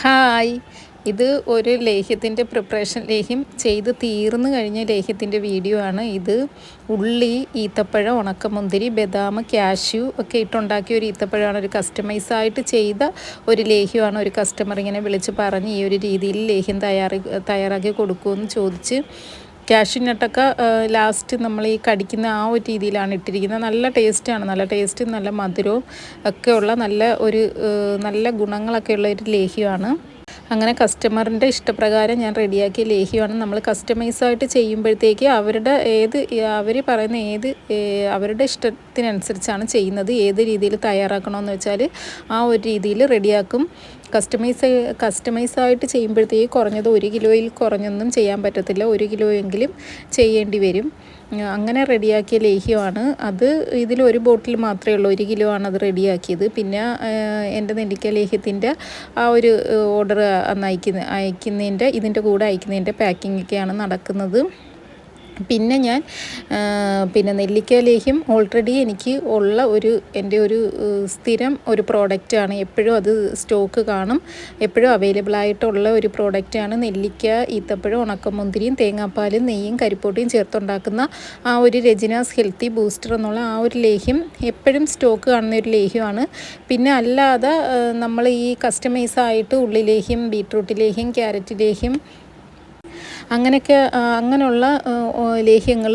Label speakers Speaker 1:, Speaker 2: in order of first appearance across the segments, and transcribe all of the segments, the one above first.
Speaker 1: Hi. ഇത് ഒരു ലേഹ്യത്തിന്റെ preparation ലേഹ്യം ചെയ്ത് തീർന്നു കഴിഞ്ഞ ലേഹ്യത്തിന്റെ വീഡിയോ ആണ്. ഇത് ഉള്ളി ഈത്തപ്പഴം ഉണക്കമുന്തിരി ബദാം കാഷ്യൂ ഒക്കെ ഇട്ടുണ്ടാക്കിയ ഒരു ഈത്തപ്പഴമാണ്. ഒരു കസ്റ്റമൈസ് ആയിട്ട് ചെയ്ത ഒരു ലേഹ്യമാണ്. ഒരു കസ്റ്റമർ ഇങ്ങനെ വിളിച്ച് പറഞ്ഞ് ഈ ഒരു രീതിയിൽ ലേഹ്യം തയ്യാറി തയ്യാറാക്കി കൊടുക്കുമെന്ന് ചോദിച്ച് കാഷ്യൂ നട്ടൊക്കെ ലാസ്റ്റ് നമ്മൾ ഈ കടിക്കുന്ന ആ ഒരു രീതിയിലാണ് ഇട്ടിരിക്കുന്നത്. നല്ല ടേസ്റ്റാണ് നല്ല ടേസ്റ്റ് നല്ല മധുരവും ഒക്കെ ഉള്ള നല്ല ഒരു നല്ല ഗുണങ്ങളൊക്കെ ഉള്ള ഒരു ലേഹ്യമാണ്. അങ്ങനെ കസ്റ്റമറിന്റെ ഇഷ്ടപ്രകാരം ഞാൻ റെഡിയാക്കിയ ലേഹ്യമാണ് നമ്മൾ കസ്റ്റമൈസായിട്ട് ചെയ്യുമ്പോഴത്തേക്ക് അവരുടെ ഏത് അവർ പറയുന്ന ഏത് അവരുടെ ഇഷ്ടത്തിനനുസരിച്ചാണ് ചെയ്യുന്നത്. ഏത് രീതിയിൽ തയ്യാറാക്കണമെന്ന് വെച്ചാൽ ആ ഒരു രീതിയിൽ റെഡിയാക്കും കസ്റ്റമൈസ് കസ്റ്റമൈസ് ആയിട്ട് ചെയ്യുമ്പോഴത്തേക്ക് കുറഞ്ഞത് ഒരു കിലോയിൽ കുറഞ്ഞൊന്നും ചെയ്യാൻ പറ്റത്തില്ല. ഒരു കിലോ എങ്കിലും ചെയ്യേണ്ടി വരും. അങ്ങനെ റെഡിയാക്കിയ ലേഹ്യമാണ്. അത് ഇതിൽ ഒരു ബോട്ടിൽ മാത്രമേ ഉള്ളൂ. ഒരു കിലോ ആണ് അത് റെഡിയാക്കിയത്. പിന്നെ എന്റെ നെല്ലിക്ക ലേഹ്യത്തിന്റെ ആ ഒരു ഓർഡർ അന്ന് അയക്കുന്ന അയക്കുന്നതിന്റെ ഇതിന്റെ കൂടെ അയക്കുന്നതിന്റെ പാക്കിങ്ങൊക്കെയാണ് നടക്കുന്നത്. പിന്നെ ഞാൻ പിന്നെ നെല്ലിക്ക ലേഹ്യം ഓൾറെഡി എനിക്ക് ഉള്ള ഒരു എന്റെ ഒരു സ്ഥിരം ഒരു പ്രോഡക്റ്റാണ് എപ്പോഴും അത് സ്റ്റോക്ക് കാണും. എപ്പോഴും അവൈലബിൾ ആയിട്ടുള്ള ഒരു പ്രോഡക്റ്റാണ് നെല്ലിക്ക ഈത്തപ്പഴം ഉണക്കമുന്തിരിയും തേങ്ങാപ്പാലും നെയ്യും കരിപ്പോട്ടിയും ചേർത്തുണ്ടാക്കുന്ന ആ ഒരു രജിനാസ് ഹെൽത്തി ബൂസ്റ്റർ എന്നുള്ള ആ ഒരു ലേഹ്യം എപ്പോഴും സ്റ്റോക്ക് കാണുന്ന ഒരു ലേഹ്യമാണ്. പിന്നെ അല്ലാതെ നമ്മൾ ഈ കസ്റ്റമൈസ് ആയിട്ട് ഉള്ളി ലേഹ്യം ബീട്രൂട്ട് ലേഹ്യം ക്യാരറ്റ് ലേഹ്യം അങ്ങനെയൊക്കെ അങ്ങനെയുള്ള ലേഹ്യങ്ങൾ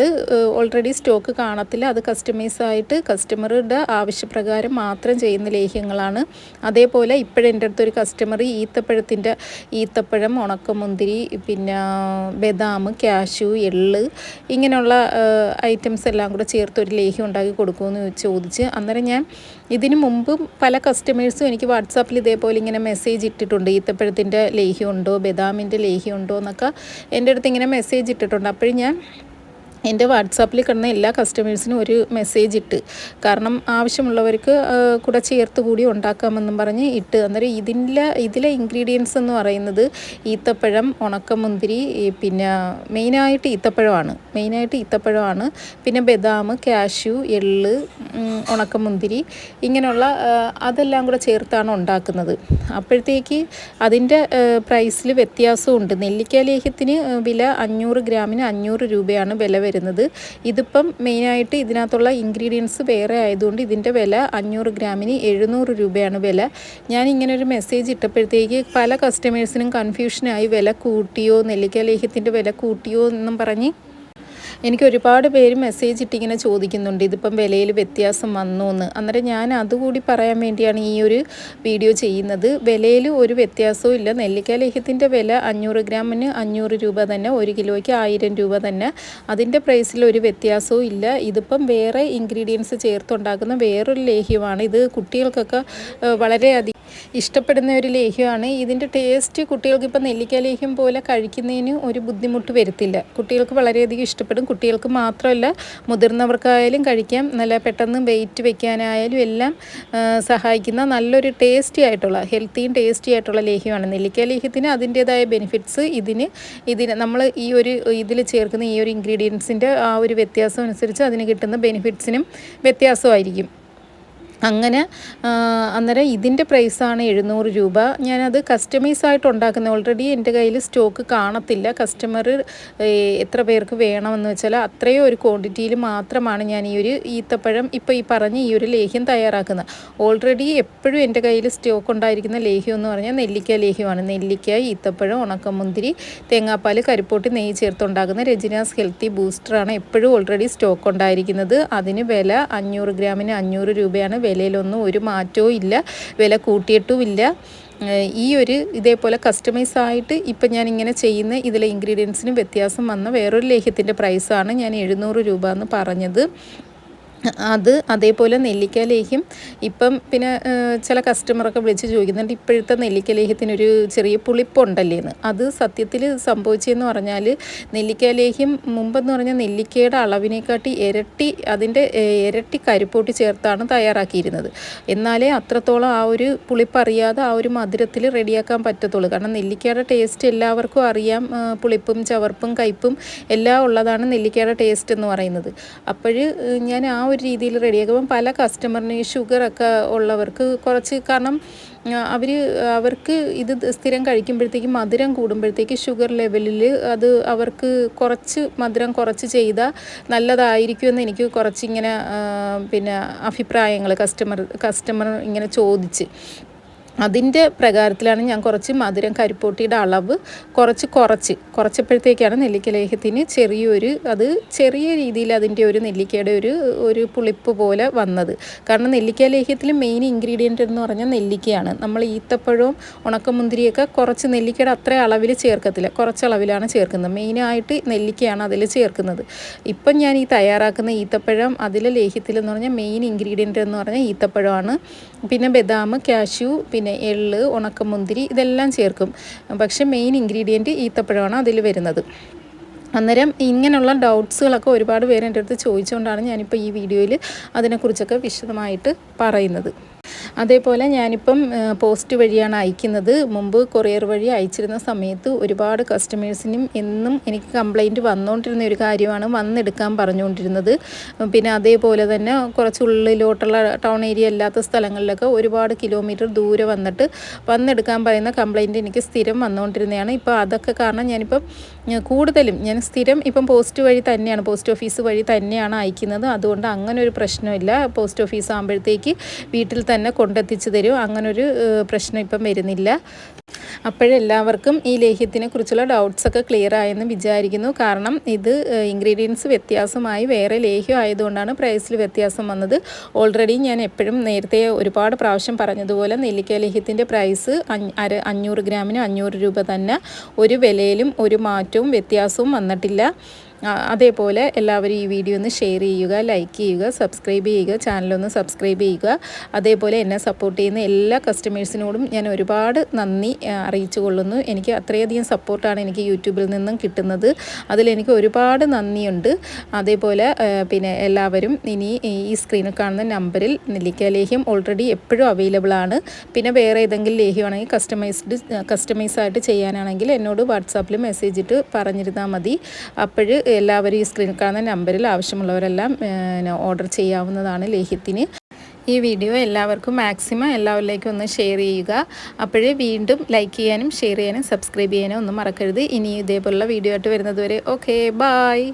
Speaker 1: ഓൾറെഡി സ്റ്റോക്ക് കാണത്തില്ല. അത് കസ്റ്റമൈസ് ആയിട്ട് കസ്റ്റമറുടെ ആവശ്യപ്രകാരം മാത്രം ചെയ്യുന്ന ലേഹ്യങ്ങളാണ്. അതേപോലെ ഇപ്പോഴെന്റെ അടുത്തൊരു കസ്റ്റമർ ഈത്തപ്പഴത്തിന്റെ ഈത്തപ്പഴം ഉണക്കമുന്തിരി പിന്നെ ബദാം ക്യാഷു എള്ള് ഇങ്ങനെയുള്ള ഐറ്റംസ് എല്ലാം കൂടെ ചേർത്ത് ഒരു ലേഹ്യം ഉണ്ടാക്കി കൊടുക്കുമെന്ന് ചോദിച്ച് അന്നേരം ഞാൻ ഇതിനു മുമ്പും പല കസ്റ്റമേഴ്സും എനിക്ക് വാട്സാപ്പിൽ ഇതേപോലെ ഇങ്ങനെ മെസ്സേജ് ഇട്ടിട്ടുണ്ട്. ഈത്തപ്പഴത്തിന്റെ ലേഹ്യം ഉണ്ടോ ബദാമിന്റെ ലേഹ്യം ഉണ്ടോ എന്നൊക്കെ എന്റെ അടുത്ത് ഇങ്ങനെ മെസ്സേജ് ഇട്ടിട്ടുണ്ട്. അപ്പോഴും ഞാൻ എന്റെ വാട്സാപ്പിൽ കിടന്ന എല്ലാ കസ്റ്റമേഴ്സിനും ഒരു മെസ്സേജ് ഇട്ട്. കാരണം ആവശ്യമുള്ളവർക്ക് കൂടെ ചേർത്ത് കൂടി ഉണ്ടാക്കാമെന്നും പറഞ്ഞ് ഇട്ട്. അന്നേരം ഇതിന്റെ ഇതിലെ ഇൻഗ്രീഡിയൻസ് എന്ന് പറയുന്നത് ഈത്തപ്പഴം ഉണക്കമുന്തിരി പിന്നെ മെയിനായിട്ട് ഈത്തപ്പഴമാണ്. മെയിനായിട്ട് ഈത്തപ്പഴമാണ്. പിന്നെ ബദാം കാഷ്യൂ എള്ള് ഉണക്കമുന്തിരി ഇങ്ങനെയുള്ള അതെല്ലാം കൂടെ ചേർത്താണ് ഉണ്ടാക്കുന്നത്. അപ്പോഴത്തേക്ക് അതിന്റെ പ്രൈസിൽ വ്യത്യാസമുണ്ട്. നെല്ലിക്ക ലേഹ്യത്തിന് വില അഞ്ഞൂറ് ഗ്രാമിന് അഞ്ഞൂറ് രൂപയാണ് വില വരുന്നത്. ഇതിപ്പം മെയിനായിട്ട് ഇതിനകത്തുള്ള ഇൻഗ്രീഡിയൻസ് വേറെ ആയതുകൊണ്ട് ഇതിന്റെ വില അഞ്ഞൂറ് ഗ്രാമിന് എഴുന്നൂറ് രൂപയാണ് വില. ഞാൻ ഇങ്ങനെ ഒരു മെസ്സേജ് ഇട്ടപ്പോഴത്തേക്ക് പല കസ്റ്റമേഴ്സിനും കൺഫ്യൂഷനായി വില കൂട്ടിയോ നെല്ലിക്ക ലേഹ്യത്തിന്റെ വില കൂട്ടിയോ എന്നും പറഞ്ഞ് എനിക്ക് ഒരുപാട് പേര് മെസ്സേജ് ഇട്ടിങ്ങനെ ചോദിക്കുന്നുണ്ട്. ഇതിപ്പം വിലയിൽ വ്യത്യാസം വന്നു എന്ന് അന്നേരം ഞാൻ അതുകൂടി പറയാൻ വേണ്ടിയാണ് ഈ ഒരു വീഡിയോ ചെയ്യുന്നത്. വിലയിൽ ഒരു വ്യത്യാസവും ഇല്ല. നെല്ലിക്ക ലേഹ്യത്തിന്റെ വില അഞ്ഞൂറ് ഗ്രാമിന് അഞ്ഞൂറ് രൂപ തന്നെ ഒരു കിലോയ്ക്ക് ആയിരം രൂപ തന്നെ. അതിന്റെ പ്രൈസിൽ ഒരു വ്യത്യാസവും ഇല്ല. ഇതിപ്പം വേറെ ഇൻഗ്രീഡിയൻസ് ചേർത്തുണ്ടാക്കുന്ന വേറൊരു ലേഹ്യമാണ്. ഇത് കുട്ടികൾക്കൊക്കെ വളരെയധികം ഇഷ്ടപ്പെടുന്ന ഒരു ലേഹ്യമാണ്. ഇതിന്റെ ടേസ്റ്റ് കുട്ടികൾക്ക് ഇപ്പം നെല്ലിക്ക ലേഹ്യം പോലെ കഴിക്കുന്നതിന് ഒരു ബുദ്ധിമുട്ട് വരുത്തില്ല. കുട്ടികൾക്ക് വളരെയധികം ഇഷ്ടപ്പെടും. കുട്ടികൾക്ക് മാത്രമല്ല മുതിർന്നവർക്കായാലും കഴിക്കാം. നല്ല പെട്ടെന്ന് വെയിറ്റ് വെക്കാനായാലും എല്ലാം സഹായിക്കുന്ന നല്ലൊരു ടേസ്റ്റി ആയിട്ടുള്ള ഹെൽത്തിയും ടേസ്റ്റി ആയിട്ടുള്ള ലേഹ്യമാണ്. നെല്ലിക്ക ലേഹ്യത്തിന് അതിന്റേതായ ബെനിഫിറ്റ്സ് ഇതിന് ഇതിന് നമ്മൾ ഈ ഒരു ഇതിൽ ചേർക്കുന്ന ഈ ഒരു ഇൻഗ്രീഡിയൻസിന്റെ ആ ഒരു വ്യത്യാസം അനുസരിച്ച് അതിന് കിട്ടുന്ന ബെനിഫിറ്റ്സിനും വ്യത്യാസമായിരിക്കും. അങ്ങനെ അന്നേരം ഇതിന്റെ പ്രൈസാണ് എഴുന്നൂറ് രൂപ. ഞാനത് കസ്റ്റമൈസ് ആയിട്ട് ഉണ്ടാക്കുന്ന. ഓൾറെഡി എന്റെ കയ്യിൽ സ്റ്റോക്ക് കാണത്തില്ല. കസ്റ്റമർ എത്ര പേർക്ക് വേണമെന്ന് വെച്ചാൽ അത്രയും ഒരു ക്വാണ്ടിറ്റിയിൽ മാത്രമാണ് ഞാൻ ഈ ഒരു ഈത്തപ്പഴം ഇപ്പോൾ ഈ പറഞ്ഞ ഈ ഒരു ലേഹ്യം തയ്യാറാക്കുന്നത്. ഓൾറെഡി എപ്പോഴും എന്റെ കയ്യിൽ സ്റ്റോക്ക് ഉണ്ടായിരിക്കുന്ന ലേഹ്യം എന്ന് പറഞ്ഞാൽ നെല്ലിക്ക ലേഹ്യമാണ്. നെല്ലിക്ക ഈത്തപ്പഴം ഉണക്കമുന്തിരി തേങ്ങാപ്പാൽ കരിപ്പോട്ടി നെയ്യ് ചേർത്തുണ്ടാക്കുന്ന രജിനാസ് ഹെൽത്തി ബൂസ്റ്ററാണ് എപ്പോഴും ഓൾറെഡി സ്റ്റോക്ക് ഉണ്ടായിരിക്കുന്നത്. അതിന് വില അഞ്ഞൂറ് ഗ്രാമിന് അഞ്ഞൂറ് രൂപയാണ്. വിലയിലൊന്നും ഒരു മാറ്റവും ഇല്ല വില കൂട്ടിയിട്ടുമില്ല ഈ ഒരു ഇതേപോലെ കസ്റ്റമൈസ് ആയിട്ട് ഇപ്പം ഞാൻ ഇങ്ങനെ ചെയ്യുന്ന ഇതിലെ ഇൻഗ്രീഡിയൻസിനും വ്യത്യാസം വന്ന വേറൊരു ലേഹ്യത്തിന്റെ പ്രൈസാണ് ഞാൻ എഴുന്നൂറ് രൂപ എന്ന് പറഞ്ഞത്. അത് അതേപോലെ നെല്ലിക്ക ലേഹ്യം ഇപ്പം പിന്നെ ചില കസ്റ്റമറൊക്കെ വിളിച്ച് ചോദിക്കുന്നുണ്ട് ഇപ്പോഴത്തെ നെല്ലിക്ക ലേഹ്യത്തിനൊരു ചെറിയ പുളിപ്പുണ്ടല്ലേ എന്ന്. അത് സത്യത്തിൽ സംഭവിച്ചതെന്ന് പറഞ്ഞാൽ നെല്ലിക്ക ലേഹ്യം മുമ്പെന്ന് പറഞ്ഞാൽ നെല്ലിക്കയുടെ അളവിനെക്കാട്ടി ഇരട്ടി അതിന്റെ ഇരട്ടി കരിപ്പോട്ടി ചേർത്താണ് തയ്യാറാക്കിയിരുന്നത്. എന്നാലേ അത്രത്തോളം ആ ഒരു പുളിപ്പറിയാതെ ആ ഒരു മധുരത്തിൽ റെഡിയാക്കാൻ പറ്റത്തുള്ളൂ. കാരണം നെല്ലിക്കയുടെ ടേസ്റ്റ് എല്ലാവർക്കും അറിയാം പുളിപ്പും ചവർപ്പും കയ്പും എല്ലാം ഉള്ളതാണ് നെല്ലിക്കയുടെ ടേസ്റ്റ് എന്ന് പറയുന്നത്. അപ്പോൾ ഞാൻ ആ ഒരു രീതിയിൽ റെഡിയാക്കും പല കസ്റ്റമറിന് ഷുഗറൊക്കെ ഉള്ളവർക്ക് കുറച്ച് കാരണം അവർ അവർക്ക് ഇത് സ്ഥിരം കഴിക്കുമ്പോഴത്തേക്കും മധുരം കൂടുമ്പോഴത്തേക്ക് ഷുഗർ ലെവലിൽ അത് അവർക്ക് കുറച്ച് മധുരം കുറച്ച് ചെയ്താൽ നല്ലതായിരിക്കുമെന്ന് എനിക്ക് കുറച്ചിങ്ങനെ പിന്നെ അഭിപ്രായങ്ങൾ കസ്റ്റമർ കസ്റ്റമർ ഇങ്ങനെ ചോദിച്ച്. അതിന്റെ പ്രകാരത്തിലാണ് ഞാൻ കുറച്ച് മധുരം കരിപ്പോട്ടിയുടെ അളവ് കുറച്ച് കുറച്ച് കുറച്ചപ്പോഴത്തേക്കാണ് നെല്ലിക്ക ലേഹ്യത്തിന് ചെറിയൊരു അത് ചെറിയ രീതിയിൽ അതിന്റെ ഒരു നെല്ലിക്കയുടെ ഒരു ഒരു പുളിപ്പ് പോലെ വന്നത്. കാരണം നെല്ലിക്ക ലേഹ്യത്തിൽ മെയിൻ ഇൻഗ്രീഡിയന്റ് എന്ന് പറഞ്ഞാൽ നെല്ലിക്കയാണ്. നമ്മൾ ഈത്തപ്പഴവും ഉണക്കമുന്തിരിയൊക്കെ കുറച്ച് നെല്ലിക്കയുടെ അത്ര അളവിൽ ചേർക്കത്തില്ല. കുറച്ച് അളവിലാണ് ചേർക്കുന്നത്. മെയിനായിട്ട് നെല്ലിക്കയാണ് അതിൽ ചേർക്കുന്നത്. ഇപ്പം ഞാൻ ഈ തയ്യാറാക്കുന്ന ഈത്തപ്പഴം അതിലെ ലേഹ്യത്തിലെന്ന് പറഞ്ഞാൽ മെയിൻ ഇൻഗ്രീഡിയന്റ് എന്ന് പറഞ്ഞാൽ ഈത്തപ്പഴമാണ്. പിന്നെ ബദാം കാഷ്യൂ പിന്നെ എള്ള് ഉണക്കമുന്തിരി ഇതെല്ലാം ചേർക്കും. പക്ഷേ മെയിൻ ഇൻഗ്രീഡിയന്റ് ഈത്തപ്പഴമാണ് അതിൽ വരുന്നത്. അന്നേരം ഇങ്ങനെയുള്ള ഡൗട്ട്സുകളൊക്കെ ഒരുപാട് പേര് എന്റെ അടുത്ത് ചോദിച്ചുകൊണ്ടാണ് ഞാനിപ്പോൾ ഈ വീഡിയോയിൽ അതിനെക്കുറിച്ചൊക്കെ വിശദമായിട്ട് പറയുന്നത്. അതേപോലെ ഞാനിപ്പം പോസ്റ്റ് വഴിയാണ് അയക്കുന്നത്. മുമ്പ് കൊറിയർ വഴി അയച്ചിരുന്ന സമയത്ത് ഒരുപാട് കസ്റ്റമേഴ്സിനും എന്നും എനിക്ക് കംപ്ലൈന്റ് വന്നുകൊണ്ടിരുന്ന ഒരു കാര്യമാണ് വന്നെടുക്കാൻ പറഞ്ഞുകൊണ്ടിരുന്നത് പിന്നെ അതേപോലെ തന്നെ കുറച്ച് ഉള്ളിലോട്ടുള്ള ടൗൺ ഏരിയ അല്ലാത്ത സ്ഥലങ്ങളിലൊക്കെ ഒരുപാട് കിലോമീറ്റർ ദൂരെ വന്നിട്ട് വന്നെടുക്കാൻ പറയുന്ന കംപ്ലൈന്റ് എനിക്ക് സ്ഥിരം വന്നുകൊണ്ടിരുന്നതാണ് ഇപ്പോൾ അതൊക്കെ കാരണം ഞാനിപ്പം കൂടുതലും ഞാൻ സ്ഥിരം ഇപ്പം പോസ്റ്റ് വഴി തന്നെയാണ് പോസ്റ്റ് ഓഫീസ് വഴി തന്നെയാണ് അയക്കുന്നത്. അതുകൊണ്ട് അങ്ങനെ ഒരു പ്രശ്നമില്ല. പോസ്റ്റ് ഓഫീസ് ആകുമ്പോഴത്തേക്ക് വീട്ടിൽ തന്നെ കൊണ്ടെത്തിച്ച് തരും. അങ്ങനൊരു പ്രശ്നം ഇപ്പം വരുന്നില്ല. അപ്പോഴെല്ലാവർക്കും ഈ ലേഹ്യത്തിനെ കുറിച്ചുള്ള ഡൗട്ട്സൊക്കെ ക്ലിയർ ആയെന്ന് വിചാരിക്കുന്നു. കാരണം ഇത് ഇൻഗ്രീഡിയൻസ് വ്യത്യാസമായി വേറെ ലേഹ്യം ആയതുകൊണ്ടാണ് പ്രൈസിൽ വ്യത്യാസം വന്നത്. ഓൾറെഡി ഞാൻ എപ്പോഴും നേരത്തെ ഒരുപാട് പ്രാവശ്യം പറഞ്ഞതുപോലെ നെല്ലിക്ക ലേഹ്യത്തിന്റെ പ്രൈസ് അര അഞ്ഞൂറ് ഗ്രാമിന് അഞ്ഞൂറ് രൂപ തന്നെ. ഒരു വിലയിലും ഒരു മാറ്റവും വ്യത്യാസവും വന്നിട്ടില്ല. അതേപോലെ എല്ലാവരും ഈ വീഡിയോ ഒന്ന് ഷെയർ ചെയ്യുക ലൈക്ക് ചെയ്യുക സബ്സ്ക്രൈബ് ചെയ്യുക ചാനലൊന്ന് സബ്സ്ക്രൈബ് ചെയ്യുക. അതേപോലെ എന്നെ സപ്പോർട്ട് ചെയ്യുന്ന എല്ലാ കസ്റ്റമേഴ്സിനോടും ഞാൻ ഒരുപാട് നന്ദി അറിയിച്ചു കൊള്ളുന്നു എനിക്ക് അത്രയധികം സപ്പോർട്ടാണ് എനിക്ക് യൂട്യൂബിൽ നിന്നും കിട്ടുന്നത്. അതിലെനിക്ക് ഒരുപാട് നന്ദിയുണ്ട്. അതേപോലെ പിന്നെ എല്ലാവരും ഇനി ഈ സ്ക്രീനിൽ കാണുന്ന നമ്പറിൽ നെല്ലിക്ക ലേഹ്യം ഓൾറെഡി എപ്പോഴും അവൈലബിൾ ആണ്. പിന്നെ വേറെ ഏതെങ്കിലും ലേഹ്യമാണെങ്കിൽ കസ്റ്റമൈസ്ഡ് കസ്റ്റമൈസ് ആയിട്ട് ചെയ്യാനാണെങ്കിൽ എന്നോട് വാട്സാപ്പിൽ മെസ്സേജ് ഇട്ട് പറഞ്ഞിരുന്നാൽ മതി. അപ്പോൾ എല്ലാവരും ഈ സ്ക്രീനിൽ കാണുന്ന നമ്പറിൽ ആവശ്യമുള്ളവരെല്ലാം ഓർഡർ ചെയ്യാവുന്നതാണ് ലേഹ്യത്തിന്. ഈ വീഡിയോ എല്ലാവർക്കും മാക്സിമം എല്ലാവരിലേക്കും ഒന്ന് ഷെയർ ചെയ്യുക. അപ്പോഴേ വീണ്ടും ലൈക്ക് ചെയ്യാനും ഷെയർ ചെയ്യാനും സബ്സ്ക്രൈബ് ചെയ്യാനും ഒന്നും മറക്കരുത്. ഇനി ഇതേപോലുള്ള വീഡിയോ ആയിട്ട് വരുന്നത് വരെ ഓക്കെ ബായ്